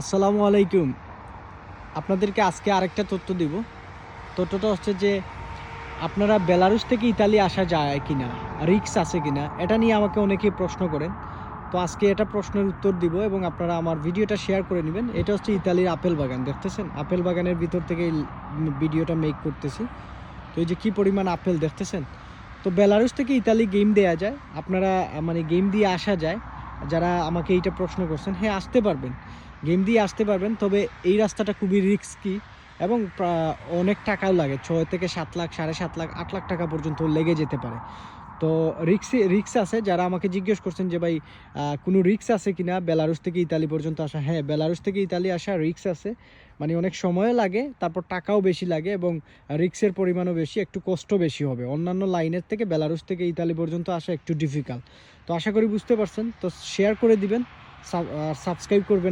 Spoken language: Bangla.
আসসালামু আলাইকুম। আপনাদেরকে আজকে আরেকটা তথ্য দিব। তথ্যটা হচ্ছে যে, আপনারা বেলারুস থেকে ইতালি আসা যায় কিনা, রিক্স আছে কি না এটা নিয়ে আমাকে অনেকেই প্রশ্ন করেন। তো আজকে এটা প্রশ্নের উত্তর দিব এবং আপনারা আমার ভিডিওটা শেয়ার করে নেবেন। এটা হচ্ছে ইতালির আপেল বাগান, দেখতেছেন? আপেল বাগানের ভিতর থেকে ভিডিওটা মেক করতেছি। তো এই যে কী পরিমাণ আপেল, দেখতেছেন? তো বেলারুস থেকে ইতালি গেম দেয়া যায়। আপনারা মানে গেম দিয়ে আসা যায়। যারা আমাকে এইটা প্রশ্ন করছেন হ্যাঁ আসতে পারবেন। গেম দিয়ে আসতে পারবেন, তবে এই রাস্তাটা খুবই রিস্কি এবং অনেক টাকাও লাগে, ছয় থেকে সাত লাখ, সাড়ে সাত লাখ, আট লাখ টাকা পর্যন্ত লেগে যেতে পারে। তো রিক্স রিক্স আছে, যারা আমাকে জিজ্ঞেস করছেন যে, ভাই কোনো রিক্স আছে কি না বেলারুস থেকে ইতালি পর্যন্ত আসা হ্যাঁ বেলারুস থেকে ইতালি আসা রিক্স আছে। মানে অনেক সময়ও লাগে, তারপর টাকাও বেশি লাগে এবং রিক্সের পরিমাণও বেশি, একটু কষ্ট বেশি হবে। অন্যান্য লাইনের থেকে বেলারুস থেকে ইতালি পর্যন্ত আসা একটু ডিফিকাল্ট তো আশা করি বুঝতে পারছেন। তো শেয়ার করে দিবেন সাবস্ক্রাইব করবেন